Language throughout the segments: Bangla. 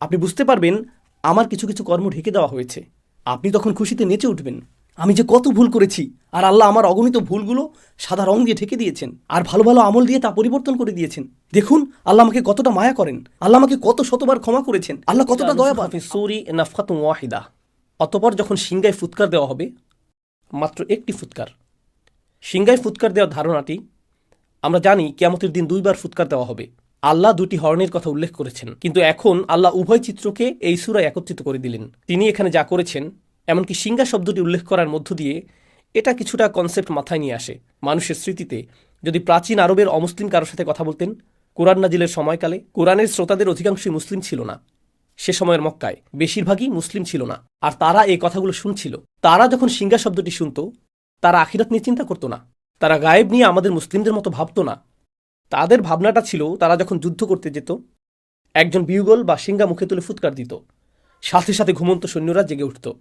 আপনি বুঝতে পারবেন আমার কিছু কিছু কর্ম ঢেকে দেওয়া হয়েছে। আপনি তখন খুশিতে নেচে উঠবেন। আমি যে কত ভুল করেছি, আর আল্লাহ আমার অগণিত ভুলগুলো সাদা রং দিয়ে ঢেকে দিয়েছেন, আর ভালো ভালো আমল দিয়ে তা পরিবর্তন করে দিয়েছেন। দেখুন, আল্লাহ আমাকে কতটা মায়া করেন, আল্লাহ আমাকে কত শতবার ক্ষমা করেছেন, আল্লাহ কতটা দয়া সুরি নাফকাত ওয়াহিদা। অতপর যখন সিংগায় ফুৎকার দেওয়া হবে, মাত্র একটি ফুৎকার। সিংগায় ফুৎকার দেওয়ার ধারণাটি আমরা জানি কিয়ামতের দিন দুইবার ফুৎকার দেওয়া হবে। আল্লাহ দুটি হরণের কথা উল্লেখ করেছেন। কিন্তু এখন আল্লাহ উভয় চিত্রকে এই সুরায় একত্রিত করে দিলেন। তিনি এখানে যা করেছেন, এমনকি সিঙ্গা শব্দটি উল্লেখ করার মধ্য দিয়ে এটা কিছুটা কনসেপ্ট মাথায় নিয়ে আসে। মানুষের স্মৃতিতে যদি প্রাচীন আরবের অমুসলিম কারোর সাথে কথা বলতেন, কোরআন নাজিলের সময়কালে কোরআনের শ্রোতাদের অধিকাংশই মুসলিম ছিল না। সে সময়ের মক্কায় বেশিরভাগই মুসলিম ছিল না। আর তারা এই কথাগুলো শুনছিল। তারা যখন সিঙ্গা শব্দটি শুনত, তারা আখিরাত নিয়ে চিন্তা করতো না। তারা গায়েব নিয়ে আমাদের মুসলিমদের মতো ভাবতো না। তাদের ভাবনাটা ছিল, তারা যখন যুদ্ধ করতে যেত, একজন বিউগল বা সিঙ্গা মুখে তুলে ফুৎকার দিত। সাথে সাথে ঘুমন্ত সৈন্যরা জেগে উঠত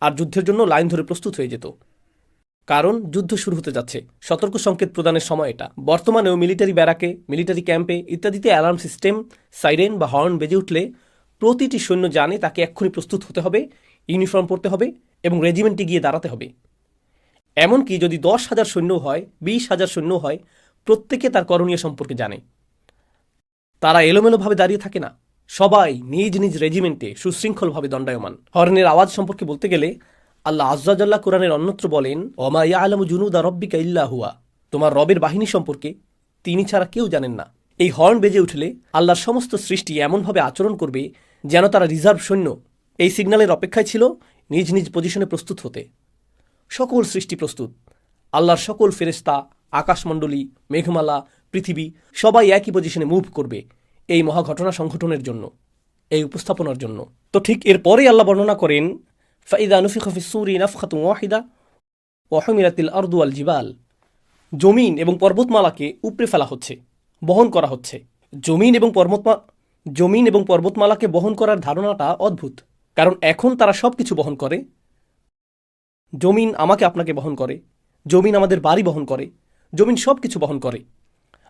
আর যুদ্ধের জন্য লাইন ধরে প্রস্তুত হয়ে যেত। কারণ যুদ্ধ শুরু হতে যাচ্ছে। সতর্ক সংকেত প্রদানের সময় এটা। বর্তমানেও মিলিটারি ব্যারাকে, মিলিটারি ক্যাম্পে ইত্যাদিতে অ্যালার্ম সিস্টেম, সাইরেন বা হর্ন বেজে উঠলে প্রতিটি সৈন্য জানে তাকে এক্ষুনি প্রস্তুত হতে হবে, ইউনিফর্ম পরতে হবে এবং রেজিমেন্টে গিয়ে দাঁড়াতে হবে। এমনকি যদি দশ হাজার সৈন্য হয়, বিশ হাজার সৈন্য হয় প্রত্যেকে তার করণীয় সম্পর্কে জানে। তারা এলোমেলোভাবে দাঁড়িয়ে থাকে না। সবাই নিজ নিজ রেজিমেন্টে সুশৃঙ্খলভাবে দণ্ডায়মান। হর্নের আওয়াজ সম্পর্কে বলতে গেলে, আল্লাহ আজ্জাজাল্লাহ কোরআনের অন্যত্র বলেন, ওমা ইয়া আলম জুনুদা রব্বিকা ইল্লা হুয়া। তোমার রবের বাহিনী সম্পর্কে তিনি ছাড়া কেউ জানেন না। এই হর্ন বেজে উঠলে আল্লাহর সমস্ত সৃষ্টি এমনভাবে আচরণ করবে যেন তারা রিজার্ভ সৈন্য। এই সিগন্যালের অপেক্ষায় ছিল নিজ নিজ পজিশনে প্রস্তুত হতে। সকল সৃষ্টি প্রস্তুত। আল্লাহর সকল ফেরেস্তা আকাশমণ্ডলী, মেঘমালা, পৃথিবী সবাই একই পজিশনে মুভ করবে এই মহাঘটনা সংঘটনের জন্য, এই উপস্থাপনার জন্য। তো ঠিক এরপরেই আল্লাহ বর্ণনা করেন, ফাইদা নফিক সুরি নাফখাত ওয়াহিদা ওয়াহমিরাতিল আর্দু আল জিবাল। জমিন এবং পর্বতমালাকে উপড়ে ফেলা হচ্ছে, বহন করা হচ্ছে। জমিন এবং পর্বতমা, জমিন এবং পর্বতমালাকে বহন করার ধারণাটা অদ্ভুত, কারণ এখন তারা সব কিছু বহন করে। জমিন আমাকে আপনাকে বহন করে, জমিন আমাদের বাড়ি বহন করে জমিন সব কিছু বহন করে।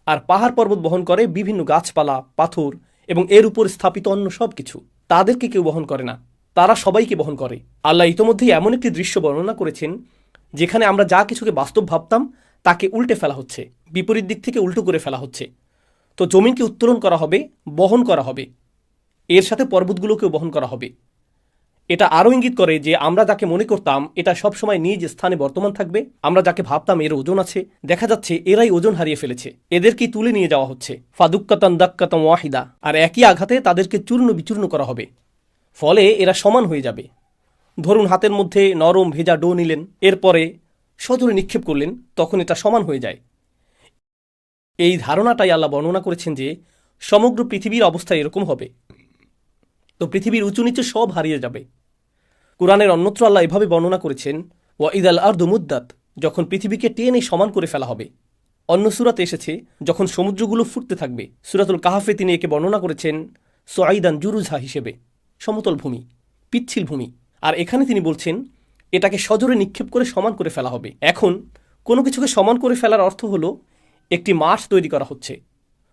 আর পাহাড় পর্বত বহন করে বিভিন্ন গাছপালা, পাথর এবং এর উপর স্থাপিত অন্য সব কিছু তাদেরকে কেউ বহন করে না। তারা সবাইকে বহন করে। আল্লাহ ইতোমধ্যেই এমন একটি দৃশ্য বর্ণনা করেছেন, যেখানে আমরা যা কিছুকে বাস্তব ভাবতাম, তাকে উল্টে ফেলা হচ্ছে। বিপরীত দিক থেকে উল্টো করে ফেলা হচ্ছে। তো জমিনকে উত্তোলন করা হবে, বহন করা হবে। এর সাথে পর্বতগুলোকেও বহন করা হবে। এটা আরও ইঙ্গিত করে যে আমরা যাকে মনে করতাম এটা সবসময় নিজ স্থানে বর্তমান থাকবে, আমরা যাকে ভাবতাম এর ওজন আছে, দেখা যাচ্ছে এরাই ওজন হারিয়ে ফেলেছে। এদেরকে তুলে নিয়ে যাওয়া হচ্ছে। ফাদুক্কাতান দাক্কাতাম ওয়াহিদা। আর একই আঘাতে তাদেরকে চূর্ণ বিচূর্ণ করা হবে। ফলে এরা সমান হয়ে যাবে। ধরুন হাতের মধ্যে নরম ভেজা ডো নিলেন, এরপরে সজোরে নিক্ষেপ করলেন, তখন এটা সমান হয়ে যায়। এই ধারণাটাই আল্লাহ বর্ণনা করেছেন যে সমগ্র পৃথিবীর অবস্থা এরকম হবে। তো পৃথিবীর উঁচু নিচু সব হারিয়ে যাবে। কোরআনের অন্যত্র আল্লাহ এভাবে বর্ণনা করেছেন, ওয়া ইদ আল আর মুদ্দাত যখন পৃথিবীকে টেনে সমান করে ফেলা হবে। অন্য সুরাতে এসেছে, যখন সমুদ্রগুলো ফুটতে থাকবে। সুরাতুল কাহাফে তিনি একে বর্ণনা করেছেন, সোয়াইদান জুরুঝা হিসেবে। সমতল ভূমি, পিচ্ছিল ভূমি। আর এখানে তিনি বলছেন, এটাকে সজোরে নিক্ষেপ করে সমান করে ফেলা হবে। এখন, কোনো কিছুকে সমান করে ফেলার অর্থ হলো, একটি মাঠ তৈরি করা হচ্ছে।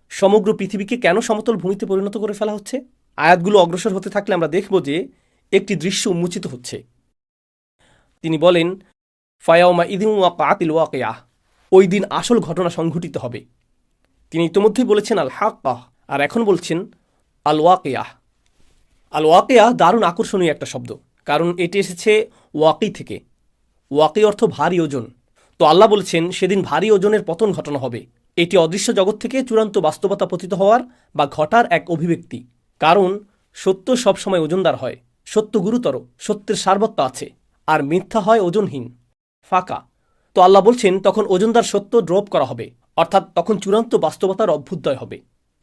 সমগ্র পৃথিবীকে কেন সমতল ভূমিতে পরিণত করে ফেলা হচ্ছে? আয়াতগুলো অগ্রসর হতে থাকলে আমরা দেখব যে একটি দৃশ্য উন্মোচিত হচ্ছে। তিনি বলেন, ফায়াউমা ইদিম ওয়া কাতিল ওয়াকেয়া ওই দিন আসল ঘটনা সংঘটিত হবে। তিনি ইতিমধ্যেই বলেছেন আল হাক্কাহ আর এখন বলছেন আল ওয়াকেয়া আল ওয়াকেয়া দারুণ আকর্ষণীয় একটা শব্দ, কারণ এটি এসেছে ওয়াকি থেকে। ওয়াকি অর্থ ভারী ওজন। তো আল্লাহ বলছেন, সেদিন ভারী ওজনের পতন ঘটনা হবে। এটি অদৃশ্য জগৎ থেকে চূড়ান্ত বাস্তবতা পতিত হওয়ার বা ঘটার এক অভিব্যক্তি। কারণ সত্য সবসময় ওজনদার হয়, সত্য গুরুতর, সত্যের সার্বত্য আছে, আর মিথ্যা হয় ওজনহীন, ফাঁকা। তো আল্লাহ বলছেন, তখন ওজনদার সত্য ড্রপ করা হবে, অর্থাৎ তখন চূড়ান্ত বাস্তবতার অভ্যুদয় হবে।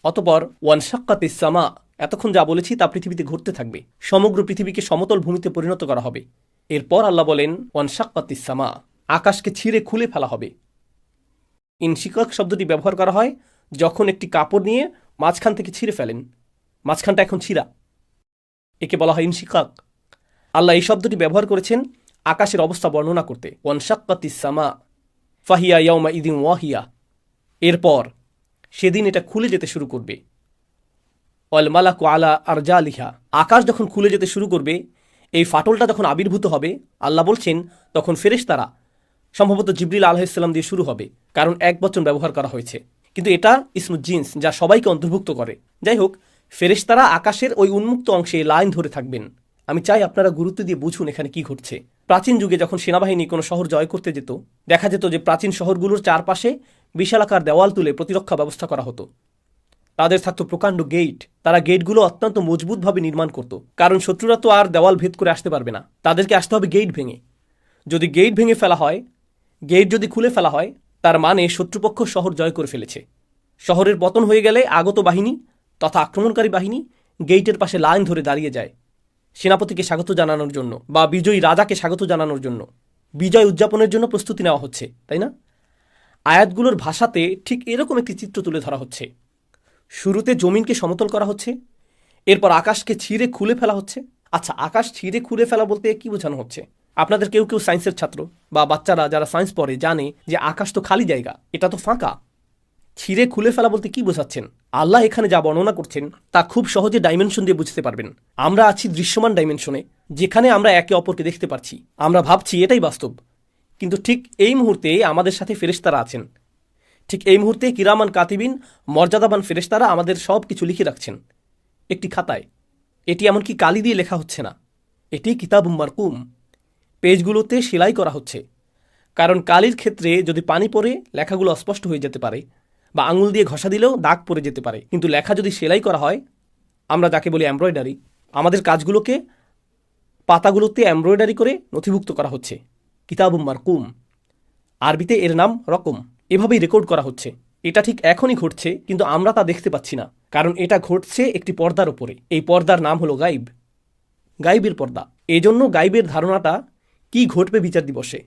অতপর, ওয়ান সাক্কাত ইসামা এতক্ষণ যা বলেছি তা পৃথিবীতে ঘুরতে থাকবে, সমগ্র পৃথিবীকে সমতল ভূমিতে পরিণত করা হবে। এরপর আল্লাহ বলেন, ওয়ান সাক্কাত ইসামা আকাশকে ছিঁড়ে খুলে ফেলা হবে। ইনশিকাক শব্দটি ব্যবহার করা হয় যখন একটি কাপড় নিয়ে মাঝখান থেকে ছিঁড়ে ফেলেন। মাঝখানটা এখন ছিঁড়া। একে বলা হয় ইনশিকাক। আল্লাহ এই শব্দটি ব্যবহার করেছেন আকাশের অবস্থা বর্ণনা করতে। ওয়ানশাক্কাতি সামা, ফাহিয়া ইয়াউমা ইদিন ওয়াহিয়া। এরপর সেদিন এটা খুলে যেতে শুরু করবে। অল মালাকু আলা আরজা লিহা আকাশ যখন খুলে যেতে শুরু করবে, এই ফাটলটা যখন আবির্ভূত হবে, আল্লাহ বলছেন, তখন ফেরেশতারা সম্ভবত জিবরিল আলাহিসাল্লাম দিয়ে শুরু হবে, কারণ এক বচন ব্যবহার করা হয়েছে। কিন্তু এটা ইসমু জিন্স যা সবাইকে অন্তর্ভুক্ত করে। যাই হোক ফেরেশতারা আকাশের ওই উন্মুক্ত অংশে লাইন ধরে থাকবেন। আমি চাই আপনারা গুরুত্ব দিয়ে বুঝুন এখানে কি ঘটছে। প্রাচীন যুগে যখন সেনাবাহিনী কোনো শহর জয় করতে যেত, দেখা যেত যে প্রাচীন শহরগুলোর চারপাশে বিশালাকার দেওয়াল তুলে প্রতিরক্ষা ব্যবস্থা করা হতো। তাদের থাকতো প্রকাণ্ড গেট তারা গেটগুলো অত্যন্ত মজবুতভাবে নির্মাণ করত। কারণ শত্রুরা তো আর দেওয়াল ভেদ করে আসতে পারবে না। তাদেরকে আসতে হবে গেট ভেঙে। যদি গেট ভেঙে ফেলা হয় গেট যদি খুলে ফেলা হয়, তার মানে শত্রুপক্ষ শহর জয় করে ফেলেছে। শহরের পতন হয়ে গেলে আগত বাহিনী তথা আক্রমণকারী বাহিনী গেইটের পাশে লাইন ধরে দাঁড়িয়ে যায়। সেনাপতিকে স্বাগত জানানোর জন্য বা বিজয়ী রাজাকে স্বাগত জানানোর জন্য। বিজয় উদযাপনের জন্য প্রস্তুতি নেওয়া হচ্ছে, তাই না? আয়াতগুলোর ভাষাতে ঠিক এরকম একটি চিত্র তুলে ধরা হচ্ছে। শুরুতে জমিনকে সমতল করা হচ্ছে, এরপর আকাশকে ছিঁড়ে খুলে ফেলা হচ্ছে। আচ্ছা আকাশ ছিঁড়ে খুলে ফেলা বলতে কি বোঝানো হচ্ছে? আপনাদের কেউ কেউ সায়েন্সের ছাত্র বা বাচ্চারা যারা সায়েন্স পড়ে জানে যে আকাশ তো খালি জায়গা, এটা তো ফাঁকা। ছিঁড়ে খুলে ফেলা বলতে কি বোঝাচ্ছেন? আল্লাহ এখানে যা বর্ণনা করছেন, তা খুব সহজে ডাইমেনশন দিয়ে বুঝতে পারবেন। আমরা আছি দৃশ্যমান ডাইমেনশনে যেখানে আমরা একে অপরকে দেখতে পাচ্ছি আমরা ভাবছি এটাই বাস্তব। কিন্তু ঠিক এই মুহূর্তে আমাদের সাথে ফেরেশতারা আছেন। ঠিক এই মুহূর্তে কিরামান কাতিবিন, মর্যাদাবান ফেরেশতারা আমাদের সব কিছু লিখে রাখছেন। একটি খাতায়, এটি এমনকি কালি দিয়ে লেখা হচ্ছে না। এটি কিতাব মারকুম। পেজগুলোতে সেলাই করা হচ্ছে। কারণ কালির ক্ষেত্রে যদি পানি পড়ে, লেখাগুলো অস্পষ্ট হয়ে যেতে পারে। বা আঙুল দিয়ে ঘষা দিলেও দাগ পড়ে যেতে পারে। কিন্তু লেখা যদি সেলাই করা হয়, আমরা যাকে বলি এমব্রয়ডারি আমাদের কাজগুলোকে পাতাগুলোতে এমব্রয়ডারি করে নথিভুক্ত করা হচ্ছে। কিতাবুম মারকুম। আরবিতে এর নাম রকম। এভাবেই রেকর্ড করা হচ্ছে। এটা ঠিক এখনই ঘটছে, কিন্তু আমরা তা দেখতে পাচ্ছি না। কারণ এটা ঘটছে একটি পর্দার ওপরে এই পর্দার নাম হলো গাইব। গাইবের পর্দা। এজন্য গাইবের ধারণাটা কি ঘটবে বিচার দিবসে?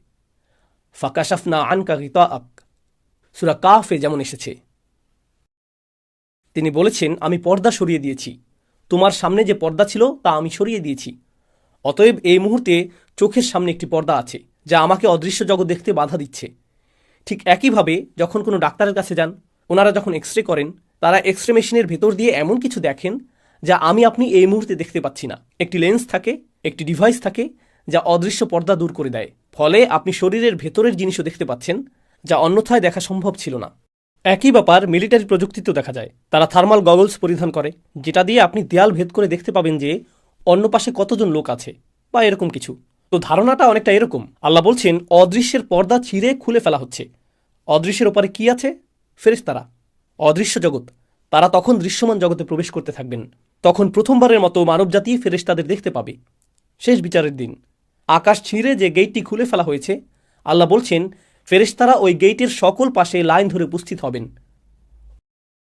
ফাকাশাফনা আনকা গিতা আক সুরা কাফে যেমন এসেছে। তিনি বলেছেন, আমি পর্দা সরিয়ে দিয়েছি। তোমার সামনে যে পর্দা ছিল, তা আমি সরিয়ে দিয়েছি। অতএব এই মুহূর্তে চোখের সামনে একটি পর্দা আছে, যা আমাকে অদৃশ্য জগৎ দেখতে বাধা দিচ্ছে। ঠিক একইভাবে, যখন কোনো ডাক্তারের কাছে যান, ওনারা যখন এক্স রে করেন, তারা এক্স রে মেশিনের ভেতর দিয়ে এমন কিছু দেখেন, যা আমি আপনি এই মুহূর্তে দেখতে পাচ্ছি না। একটি লেন্স থাকে, একটি ডিভাইস থাকে, যা অদৃশ্য পর্দা দূর করে দেয়। ফলে আপনি শরীরের ভেতরের জিনিসও দেখতে পাচ্ছেন যা অন্যথায় দেখা সম্ভব ছিল না। একই ব্যাপার মিলিটারি প্রযুক্তিতেও দেখা যায়। তারা থার্মাল গগলস পরিধান করে, যেটা দিয়ে আপনি দেয়াল ভেদ করে দেখতে পাবেন যে অন্য পাশে কতজন লোক আছে, বা এরকম কিছু। তো ধারণাটা অনেকটা এরকম। আল্লাহ বলছেন, অদৃশ্যের পর্দা ছিঁড়ে খুলে ফেলা হচ্ছে। অদৃশ্যের ওপারে কি আছে? ফেরেশতারা। অদৃশ্য জগৎ। তারা তখন দৃশ্যমান জগতে প্রবেশ করতে থাকবেন। তখন প্রথমবারের মতো মানব মানবজাতি ফেরেশতাদের দেখতে পাবে। শেষ বিচারের দিন। আকাশ ছিঁড়ে যে গেটটি খুলে ফেলা হয়েছে, আল্লাহ বলছেন ফেরেশতারা ওই গেইটের সকল পাশে লাইন ধরে উপস্থিত হবেন।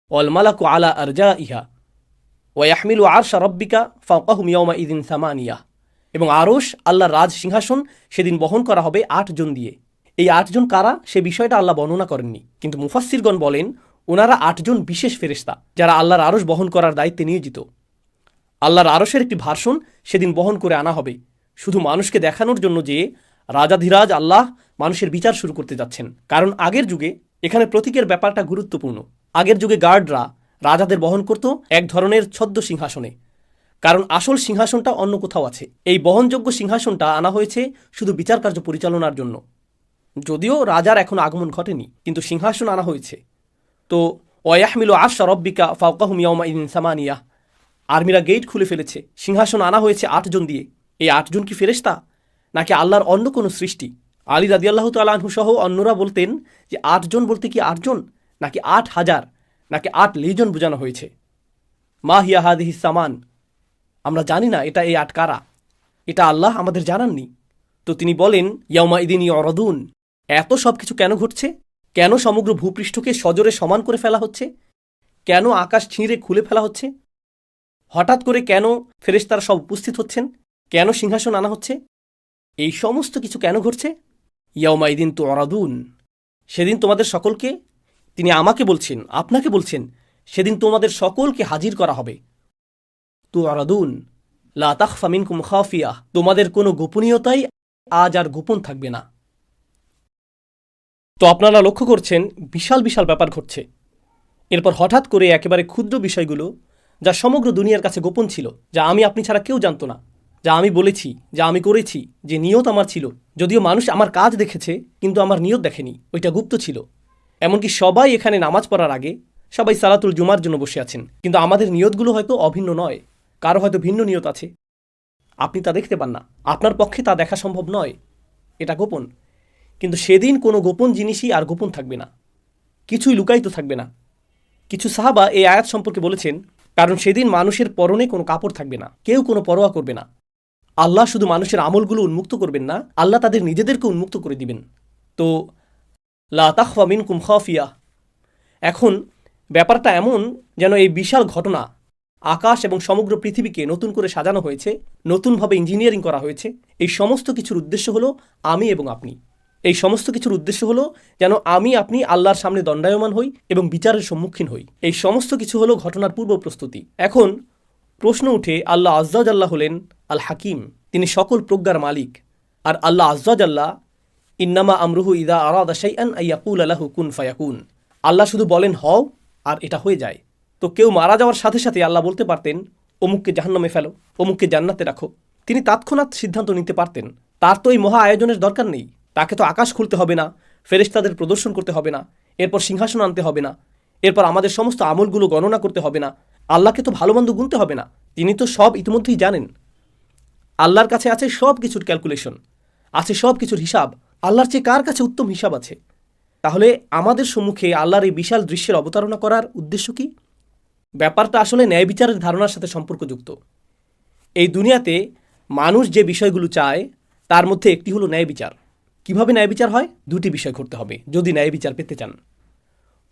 অলমালাকু আলা আরজা ইহা ওয়াহমিলু আরশা রব্বিকা ফাওকাহুম ইয়মা ইদিন সামানিয়া। এবং আরশ, আল্লাহর রাজ সিংহাসন, সেদিন বহন করা হবে আটজন দিয়ে। এই আটজন কারা, সে বিষয়টা আল্লাহ বর্ণনা করেননি। কিন্তু মুফাসসিরগণ বলেন ওনারা আটজন বিশেষ ফেরেশতা, যারা আল্লাহর আরশ বহন করার দায়িত্বে নিয়োজিত। আল্লাহর আরশের একটি ভার্সন সেদিন বহন করে আনা হবে। শুধু মানুষকে দেখানোর জন্য যে রাজাধিরাজ আল্লাহ মানুষের বিচার শুরু করতে যাচ্ছেন। কারণ আগের যুগে এখানে প্রতীকের ব্যাপারটা গুরুত্বপূর্ণ। আগের যুগে গার্ডরা রাজাদের বহন করত এক ধরনের ছদ্ম সিংহাসনে। কারণ আসল সিংহাসনটা অন্য কোথাও আছে। এই বহনযোগ্য সিংহাসনটা আনা হয়েছে শুধু বিচার কার্য পরিচালনার জন্য। যদিও রাজার এখন আগমন ঘটেনি, কিন্তু সিংহাসন আনা হয়েছে। তো ওয়াহমিলু আশা রব্বিকা ফাউকাহুম ইয়মা ইদিন সামানিয়া। আর্মিরা গেট খুলে ফেলেছে। সিংহাসন আনা হয়েছে আটজন দিয়ে। এই আটজন কি ফেরেশতা? নাকি আল্লাহর অন্য কোনো সৃষ্টি? আলী রাদি আল্লাহ তালাহু সহ অন্যরা বলতেন যে আটজন বলতে কি আটজন নাকি আট হাজার? নাকি আট লিজন বোঝানো হয়েছে? মা হিয়া হাদিহি সামান। আমরা জানি না এটা এই আট কারা। এটা আল্লাহ আমাদের জানাননি। তো তিনি বলেন ইয়ামা ইদিন অরদুন এত সব কিছু কেন ঘটছে? কেন সমগ্র ভূপৃষ্ঠকে সজোরে সমান করে ফেলা হচ্ছে? কেন আকাশ ছিঁড়ে খুলে ফেলা হচ্ছে? হঠাৎ করে কেন ফেরেশতারা সব উপস্থিত হচ্ছেন? কেন সিংহাসন আনা হচ্ছে? এই সমস্ত কিছু কেন ঘটছে? ইয়াউমা ইদিন তো অরাদুন সেদিন তোমাদের সকলকে তিনি আমাকে বলছেন, আপনাকে বলছেন, সেদিন তোমাদের সকলকে হাজির করা হবে। তু অরাদুন লা তাখফা মিনকুম খাফিয়া। তোমাদের কোনো গোপনীয়তাই আজ আর গোপন থাকবে না। তো আপনারা লক্ষ্য করছেন, বিশাল বিশাল ব্যাপার ঘটছে। এরপর হঠাৎ করে একেবারে ক্ষুদ্র বিষয়গুলো যা সমগ্র দুনিয়ার কাছে গোপন ছিল, যা আমি আপনি ছাড়া কেউ জানতো না। যা আমি বলেছি, যা আমি করেছি, যে নিয়ত আমার ছিল। যদিও মানুষ আমার কাজ দেখেছে, কিন্তু আমার নিয়ত দেখেনি। ওইটা গুপ্ত ছিল। এমনকি সবাই এখানে নামাজ পড়ার আগে সবাই সালাতুল জুমার জন্য বসে আছেন। কিন্তু আমাদের নিয়তগুলো হয়তো অভিন্ন নয়। কারও হয়তো ভিন্ন নিয়ত আছে। আপনি তা দেখতে পান না। আপনার পক্ষে তা দেখা সম্ভব নয়। এটা গোপন। কিন্তু সেদিন কোনো গোপন জিনিসই আর গোপন থাকবে না। কিছুই লুকায়িত থাকবে না। কিছু সাহাবা এই আয়াত সম্পর্কে বলেছেন, কারণ সেদিন মানুষের পরনে কোনো কাপড় থাকবে না। কেউ কোনো পরোয়া করবে না। আল্লাহ শুধু মানুষের আমলগুলো উন্মুক্ত করবেন না, আল্লাহ তাদের নিজেদেরকে উন্মুক্ত করে দিবেন। তো, লা তাখফা মিনকুম খাফিয়া। এখন, ব্যাপারটা এমন যেন এই বিশাল ঘটনা আকাশ এবং সমগ্র পৃথিবীকে নতুন করে সাজানো হয়েছে, নতুনভাবে ইঞ্জিনিয়ারিং করা হয়েছে। এই সমস্ত কিছুর উদ্দেশ্য হলো আমি এবং আপনি। এই সমস্ত কিছুর উদ্দেশ্য হলো যেন আমি, আপনি আল্লাহর সামনে দণ্ডায়মান হই এবং বিচারের সম্মুখীন হই। এই সমস্ত কিছু হলো ঘটনার পূর্ব প্রস্তুতি। এখন প্রশ্ন উঠে আল্লাহ আজ্জাজাল্লাহ হলেন আল হাকিম তিনি সকল প্রজ্ঞার মালিক। আর আল্লাহ আজ্জাজাল্লাহ, ইন্নামা আমরুহু ইদা আরাদা শাইআন আইয়াকুল আলাহু কুন ফায়াকুন। আল্লাহ শুধু বলেন, হও, আর এটা হয়ে যায়। তো কেউ মারা যাওয়ার সাথে সাথে আল্লাহ বলতে পারতেন, অমুককে জাহান্নামে ফেলো, অমুককে জান্নাতে রাখো। তিনি তাৎক্ষণাৎ সিদ্ধান্ত নিতে পারতেন, তার তো এই মহা আয়োজনের দরকার নেই, তাকে তো আকাশ খুলতে হবে না, ফেরেশতাদের প্রদর্শন করতে হবে না, এরপর সিংহাসন আনতে হবে না। এরপর আমাদের সমস্ত আমলগুলো গণনা করতে হবে না। আল্লাহকে তো ভালো মন্দ গুনতে হবে না। তিনি তো সব ইতিমধ্যেই জানেন। আল্লাহর কাছে আছে সব কিছুর ক্যালকুলেশন, আছে সব কিছুর হিসাব। আল্লাহর চেয়ে কার কাছে উত্তম হিসাব আছে? তাহলে আমাদের সম্মুখে আল্লাহর এই বিশাল দৃশ্যের অবতারণা করার উদ্দেশ্য কি? ব্যাপারটা আসলে ন্যায় বিচারের ধারণার সাথে সম্পর্কযুক্ত। এই দুনিয়াতে মানুষ যে বিষয়গুলো চায়, তার মধ্যে একটি হলো ন্যায় বিচার কীভাবে ন্যায় বিচার হয়? দুটি বিষয় ঘটতে হবে, যদি ন্যায় বিচার পেতে চান।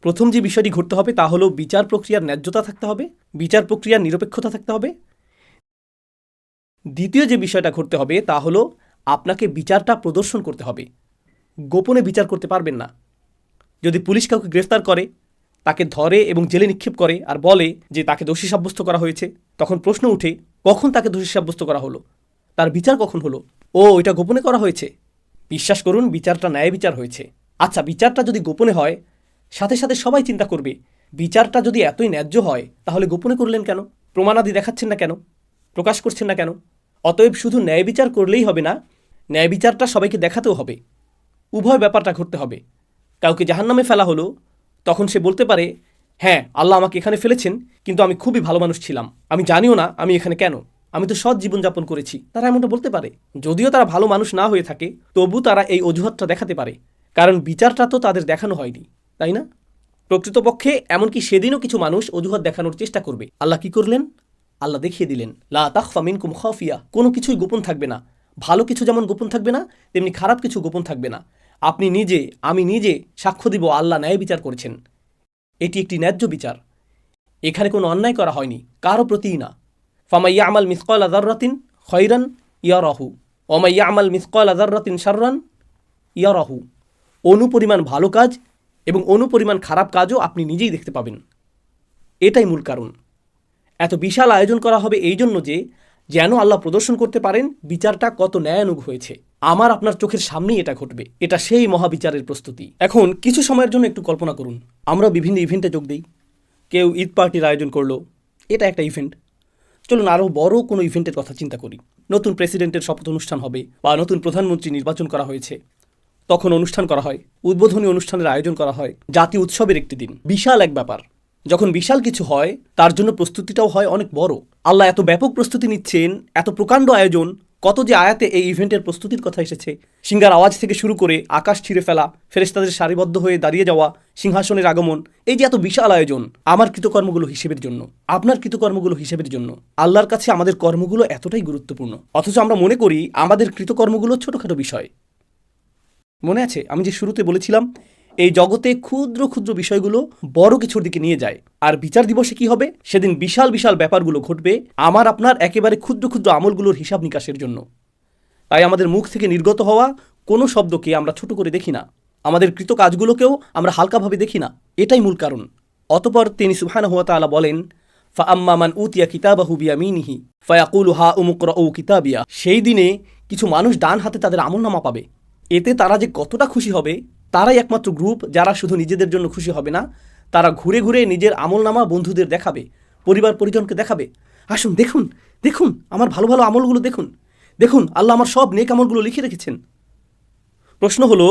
প্রথম যে বিষয়টি ঘটতে হবে তা হলো বিচার প্রক্রিয়ার ন্যায্যতা থাকতে হবে, বিচার প্রক্রিয়ার নিরপেক্ষতা থাকতে হবে। দ্বিতীয় যে বিষয়টা ঘটতে হবে তা হলো আপনাকে বিচারটা প্রদর্শন করতে হবে। গোপনে বিচার করতে পারবেন না। যদি পুলিশ কাউকে গ্রেফতার করে, তাকে ধরে এবং জেলে নিক্ষেপ করে আর বলে যে তাকে দোষী সাব্যস্ত করা হয়েছে, তখন প্রশ্ন উঠে, কখন তাকে দোষী সাব্যস্ত করা হলো? তার বিচার কখন হলো? ও, এটা গোপনে করা হয়েছে? বিশ্বাস করুন, বিচারটা ন্যায় বিচার হয়েছে। আচ্ছা বিচারটা যদি গোপনে হয় সাথে সাথে সবাই চিন্তা করবে, বিচারটা যদি এতই ন্যায্য হয়, তাহলে গোপনে করলেন কেন? প্রমাণাদি দেখাচ্ছেন না কেন? প্রকাশ করছেন না কেন? অতএব শুধু ন্যায় বিচার করলেই হবে না, ন্যায় বিচারটা সবাইকে দেখাতেও হবে। উভয় ব্যাপারটা ঘটতে হবে। কাউকে জাহান্নামে ফেলা হলো, তখন সে বলতে পারে হ্যাঁ আল্লাহ আমাকে এখানে ফেলেছেন, কিন্তু আমি খুবই ভালো মানুষ ছিলাম। আমি জানিও না আমি এখানে কেন? আমি তো সৎ জীবনযাপন করেছি। তারা এমনটা বলতে পারে। যদিও তারা ভালো মানুষ না হয়ে থাকে, তবু তারা এই অজুহাতটা দেখাতে পারে। কারণ বিচারটা তো তাদের দেখানো হয়নি। তাই না? প্রকৃতপক্ষে এমনকি সেদিনও কিছু মানুষ অজুহাত দেখানোর চেষ্টা করবে। আল্লাহ কি করলেন? আল্লাহ দেখিয়ে দিলেন, লা তাখফা মিনকুম খাফিয়া। কোনো কিছুই গোপন থাকবে না। ভালো কিছু যেমন গোপন থাকবে না, তেমনি খারাপ কিছু গোপন থাকবে না। আপনি নিজে, আমি নিজে সাক্ষ্য দিব আল্লাহ ন্যায় বিচার করেছেন। এটি একটি ন্যায্য বিচার। এখানে কোনো অন্যায় করা হয়নি, কারও প্রতিই না। ফামাইয়া আমাল মিসকল আজাররাতিন খৈরান ইয়ারহু। ওমাইয়া আমাল মিসকল আজাররাতিন শাররান ইয়ারহু। অনুপরিমাণ ভালো কাজ এবং অনুপরিমাণ খারাপ কাজও আপনি নিজেই দেখতে পাবেন। এটাই মূল কারণ। এত বিশাল আয়োজন করা হবে এই জন্য যে, যেন আল্লাহ প্রদর্শন করতে পারেন, বিচারটা কত ন্যায়ানুগ হয়েছে। আমার আপনার চোখের সামনেই এটা ঘটবে। এটা সেই মহাবিচারের প্রস্তুতি। এখন কিছু সময়ের জন্য একটু কল্পনা করুন। আমরা বিভিন্ন ইভেন্টে যোগ দিই। কেউ ঈদ পার্টির আয়োজন করল। এটা একটা ইভেন্ট চলুন আরও বড় কোনো ইভেন্টের কথা চিন্তা করি। নতুন প্রেসিডেন্টের শপথ অনুষ্ঠান হবে বা নতুন প্রধানমন্ত্রী নির্বাচন করা হয়েছে। তখন অনুষ্ঠান করা হয়। উদ্বোধনী অনুষ্ঠানের আয়োজন করা হয়। জাতীয় উৎসবের একটি দিন। বিশাল এক ব্যাপার। যখন বিশাল কিছু হয়, তার জন্য প্রস্তুতিটাও হয় অনেক বড়। আল্লাহ এত ব্যাপক প্রস্তুতি নিচ্ছেন, এত প্রকাণ্ড আয়োজন, কত যে আয়াতে এই ইভেন্টের প্রস্তুতির কথা এসেছে। সিঙ্গার আওয়াজ থেকে শুরু করে আকাশ ছিঁড়ে ফেলা ফেরেস্তাদের সারিবদ্ধ হয়ে দাঁড়িয়ে যাওয়া, সিংহাসনের আগমন, এই যে এত বিশাল আয়োজন, আমার কৃতকর্মগুলো হিসেবের জন্য, আপনার কৃতকর্মগুলো হিসেবের জন্য, আল্লাহর কাছে আমাদের কর্মগুলো এতটাই গুরুত্বপূর্ণ। অথচ আমরা মনে করি, আমাদের কৃতকর্মগুলো ছোটোখাটো বিষয়। মনে আছে? আমি যে শুরুতে বলেছিলাম, এই জগতে ক্ষুদ্র ক্ষুদ্র বিষয়গুলো বড় কিছুর দিকে নিয়ে যায়। আর বিচার দিবসে কি হবে? সেদিন বিশাল বিশাল ব্যাপারগুলো ঘটবে আমার আপনার একেবারে ক্ষুদ্র ক্ষুদ্র আমলগুলোর হিসাব নিকাশের জন্য। তাই আমাদের মুখ থেকে নির্গত হওয়া কোনো শব্দকে আমরা ছোট করে দেখি না। আমাদের কৃত কাজগুলোকেও আমরা হালকাভাবে দেখি না। এটাই মূল কারণ। অতপর তিনি সুহান হুয়া তালা বলেন ফা আম্মামান উতিয়া কিতাবাহু বিয়ামিনিহি, ফায়াকুলু হা উমুকরা ও কিতাবিয়া। সেই দিনে কিছু মানুষ ডান হাতে তাদের আমলনামা পাবে। এতে তারা যে কতটা খুশি হবে, তারাই একমাত্র গ্রুপ যারা শুধু নিজেদের জন্য খুশি হবে না, তারা ঘুরে ঘুরে নিজের আমলনামা বন্ধুদের দেখাবে, পরিবার পরিজনকে দেখাবে। আসুন, দেখুন দেখুন, আমার ভালো ভালো আমলগুলো দেখুন। দেখুন, আল্লাহ আমার সব নেক আমলগুলো লিখে রেখেছেন। প্রশ্ন হলো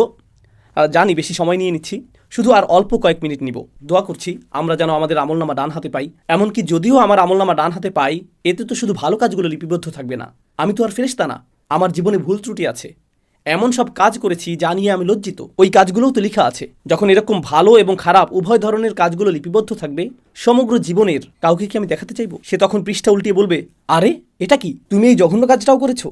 জানি, বেশি সময় নিয়ে নিচ্ছি। শুধু আর অল্প কয়েক মিনিট নিব। দোয়া করছি, আমরা যেন আমাদের আমলনামা ডান হাতে পাই। এমনকি যদিও আমার আমলনামা ডান হাতে পাই, এতে তো শুধু ভালো কাজগুলো লিপিবদ্ধ থাকবে না। আমি তো আর ফেরেশতা না। আমার জীবনে ভুল ত্রুটি আছে। এমন সব কাজ করেছি যা নিয়ে আমি লজ্জিত। ওই কাজগুলোও তো লেখা আছে। যখন এরকম ভালো এবং খারাপ উভয় ধরনের কাজগুলো লিপিবদ্ধ থাকবে, সমগ্র জীবনের কাউকে কি আমি দেখাতে চাইব? সে তখন পৃষ্ঠা উল্টিয়ে বলবে, আরে, এটা কি? তুমি এই জঘন্য কাজটাও করেছ?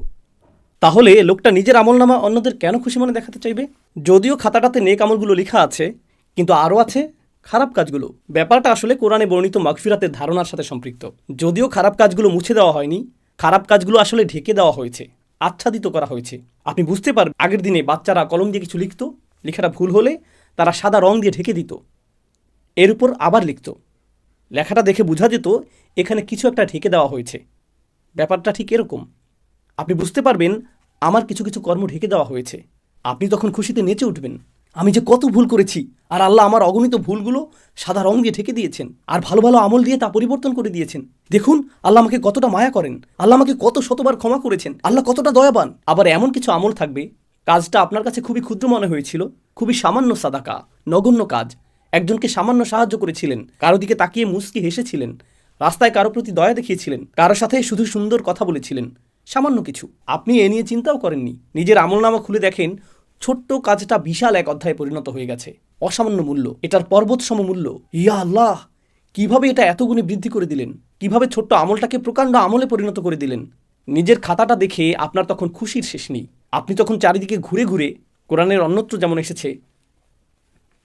তাহলে লোকটা নিজের আমলনামা অন্যদের কেন খুশি মনে দেখাতে চাইবে? যদিও খাতাটাতে নেক আমলগুলো লেখা আছে, কিন্তু আরও আছে খারাপ কাজগুলো। ব্যাপারটা আসলে কোরআনে বর্ণিত মাগফিরাতের ধারণার সাথে সম্পৃক্ত। যদিও খারাপ কাজগুলো মুছে দেওয়া হয়নি, খারাপ কাজগুলো আসলে ঢেকে দেওয়া হয়েছে। আচ্ছাদিত করা হয়েছে। আপনি বুঝতে পারবেন, আগের দিনে বাচ্চারা কলম দিয়ে কিছু লিখত, লেখাটা ভুল হলে তারা সাদা রং দিয়ে ঢেকে দিত। এর উপর আবার লিখত। লেখাটা দেখে বোঝা যেত, এখানে কিছু একটা ঢেকে দেওয়া হয়েছে। ব্যাপারটা ঠিক এরকম। আপনি বুঝতে পারবেন, আমার কিছু কিছু কর্ম ঢেকে দেওয়া হয়েছে। আপনি তখন খুশিতে নেচে উঠবেন। আমি যে কত ভুল করেছি, আর আল্লাহ আমার অগণিত ভুলগুলো সাদা রং দিয়ে ঢেকে দিয়েছেন, আর ভালো ভালো আমল দিয়ে তা পরিবর্তন করে দিয়েছেন। দেখুন, আল্লাহ আমাকে কতটা মায়া করেন, আল্লাহ আমাকে কত শতবার ক্ষমা করেছেন, আল্লাহ কতটা দয়াবান। আবার এমন কিছু আমল থাকবে, কাজটা আপনার কাছে খুবই ক্ষুদ্র মনে হয়েছিল, খুবই সামান্য সাদাকা, নগণ্য কাজ। একজনকে সামান্য সাহায্য করেছিলেন, কারও দিকে তাকিয়ে মুস্কি হেসেছিলেন, রাস্তায় কারও প্রতি দয়া দেখিয়েছিলেন, কারও সাথে শুধু সুন্দর কথা বলেছিলেন, সামান্য কিছু। আপনি এ নিয়ে চিন্তাও করেননি, নিজের আমলনামা খুলে দেখেন ছোট্ট কাজটা বিশাল এক অধ্যায়ে পরিণত হয়ে গেছে। অসামান্য মূল্য। এটার পর্বত সম মূল্য। ইয়া আল্লাহ! কীভাবে এটা এত গুণে বৃদ্ধি করে দিলেন? কীভাবে ছোট্ট আমলটাকে প্রকাণ্ড আমলে পরিণত করে দিলেন? নিজের খাতাটা দেখে আপনার তখন খুশির শেষ নেই। আপনি তখন চারিদিকে ঘুরে ঘুরে কোরআনের অন্যত্র যেমন এসেছে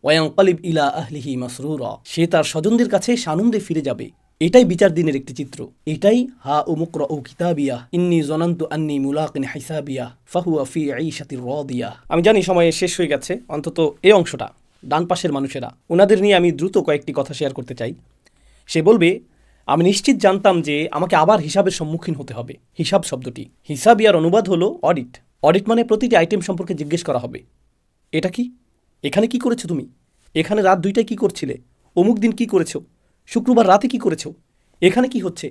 ওয়াংকালিব ইলা আহলিহি মাসরুরা, সে তার স্বজনদের কাছে সানন্দে ফিরে যাবে। এটাই বিচার দিনের একটি চিত্র। এটাই, হা ও মুকর ও কিতাবিয়া, ইন্নি জনান্তু আন্নি মুলাকিন হাইসাবিয়া ফাহুয়া ফি আইশাতির রদিয়া। আমি জানি সময় শেষ হয়ে গেছে, অন্তত এই অংশটা, ডান পাশের মানুষেরা। ওনাদের নিয়ে আমি দ্রুত কয়েকটি কথা শেয়ার করতে চাই। সে বলবে, আমি নিশ্চিত জানতাম যে আমাকে আবার হিসাবের সম্মুখীন হতে হবে। হিসাব শব্দটি। হিসাবিয়ার অনুবাদ হলো অডিট। অডিট মানে প্রতিটি আইটেম সম্পর্কে জিজ্ঞেস করা হবে। এটা কি? এখানে কি করেছ তুমি? এখানে রাত দুইটায় কি করছিলে? অমুক দিন কি করেছ? শুক্রবার রাতে কি করেছ? এখানে কি হচ্ছে?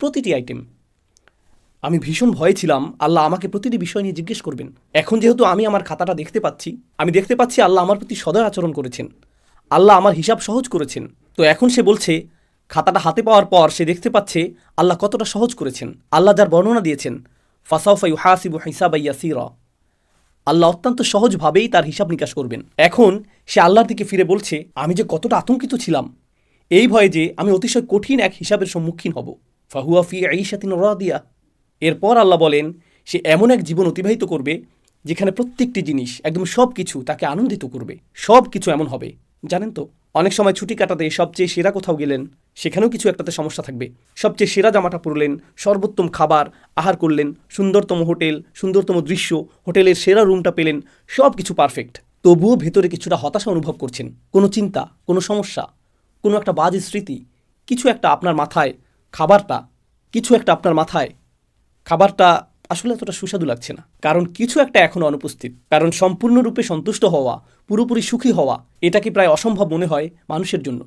প্রতিটি আইটেম আমি ভীষণ ভয়ে ছিলাম। আল্লাহ আমাকে প্রতিটি বিষয় নিয়ে জিজ্ঞেস করবেন। এখন যেহেতু আমি আমার খাতাটা দেখতে পাচ্ছি, আমি দেখতে পাচ্ছি আল্লাহ আমার প্রতি সদয় আচরণ করেছেন। আল্লাহ আমার হিসাব সহজ করেছেন। তো এখন সে বলছে, খাতাটা হাতে পাওয়ার পর সে দেখতে পাচ্ছে আল্লাহ কতটা সহজ করেছেন। আল্লাহ যার বর্ণনা দিয়েছেন ফাসাউফাই হাসিবু হিসাবাইয়া সিরা আল্লাহ অত্যন্ত সহজভাবেই তার হিসাব নিকাশ করবেন। এখন সে আল্লাহর দিকে ফিরে বলছে, আমি যে কতটা আতঙ্কিত ছিলাম এই ভয়ে যে আমি অতিশয় কঠিন এক হিসাবের সম্মুখীন হব। ফাহুয়া ফি আইসাতিন রাদিয়া। এরপর আল্লাহ বলেন, সে এমন এক জীবন অতিবাহিত করবে, যেখানে প্রত্যেকটি জিনিস, একদম সব কিছু তাকে আনন্দিত করবে। সব কিছু এমন হবে। জানেন তো, অনেক সময় ছুটি কাটাতে সবচেয়ে সেরা কোথাও গেলেন, সেখানেও কিছু একটাতে সমস্যা থাকবে। সবচেয়ে সেরা জামাটা পরলেন, সর্বোত্তম খাবার আহার করলেন, সুন্দরতম হোটেল, সুন্দরতম দৃশ্য, হোটেলের সেরা রুমটা পেলেন সব কিছু পারফেক্ট। তবুও ভেতরে কিছুটা হতাশা অনুভব করছেন। কোনো চিন্তা, কোনো সমস্যা। কোনো একটা বাজে স্মৃতি, কিছু একটা আপনার মাথায়, খাবারটা, কিছু একটা আপনার মাথায়, খাবারটা আসলে এতটা সুস্বাদু লাগছে না। কারণ কিছু একটা এখনও অনুপস্থিত। কারণ সম্পূর্ণরূপে সন্তুষ্ট হওয়া, পুরোপুরি সুখী হওয়া, এটা কি প্রায় অসম্ভব মনে হয় মানুষের জন্য?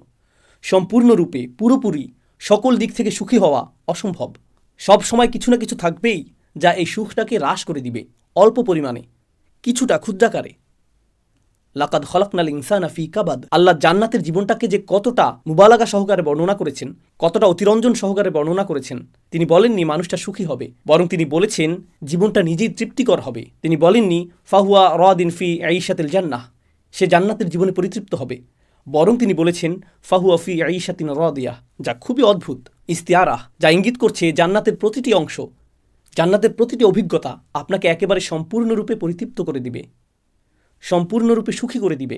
সম্পূর্ণরূপে, পুরোপুরি, সকল দিক থেকে সুখী হওয়া অসম্ভব। সব সময় কিছু না কিছু থাকবেই যা এই সুখটাকে হ্রাস করে দিবে, অল্প পরিমাণে, কিছুটা ক্ষুদ্রাকারে। লাকাদ খলকনাল ইনসানা ফি কাবাদ। আল্লাহ জান্নাতের জীবনটাকে যে কতটা মুবালাগা সহকারে বর্ণনা করেছেন, কতটা অতিরঞ্জন সহকারে বর্ণনা করেছেন, তিনি বলেননি মানুষটা সুখী হবে, বরং তিনি বলেছেন জীবনটা নিজেই তৃপ্তিকর হবে। তিনি বলেননি, ফাহুয়া রদিন ফি আইসাতিল জান্নাহ, সে জান্নাতের জীবনে পরিতৃপ্ত হবে। বরং তিনি বলেছেন, ফাহুয়া ফি আইসাতিন রদিয়া, যা খুবই অদ্ভুত, ইস্তিয়ারাহ, যা ইঙ্গিত করছে জান্নাতের প্রতিটি অংশ। জান্নাতের প্রতিটি অভিজ্ঞতা আপনাকে একেবারে সম্পূর্ণরূপে পরিতৃপ্ত করে দিবে। সম্পূর্ণরূপে সুখী করে দিবে।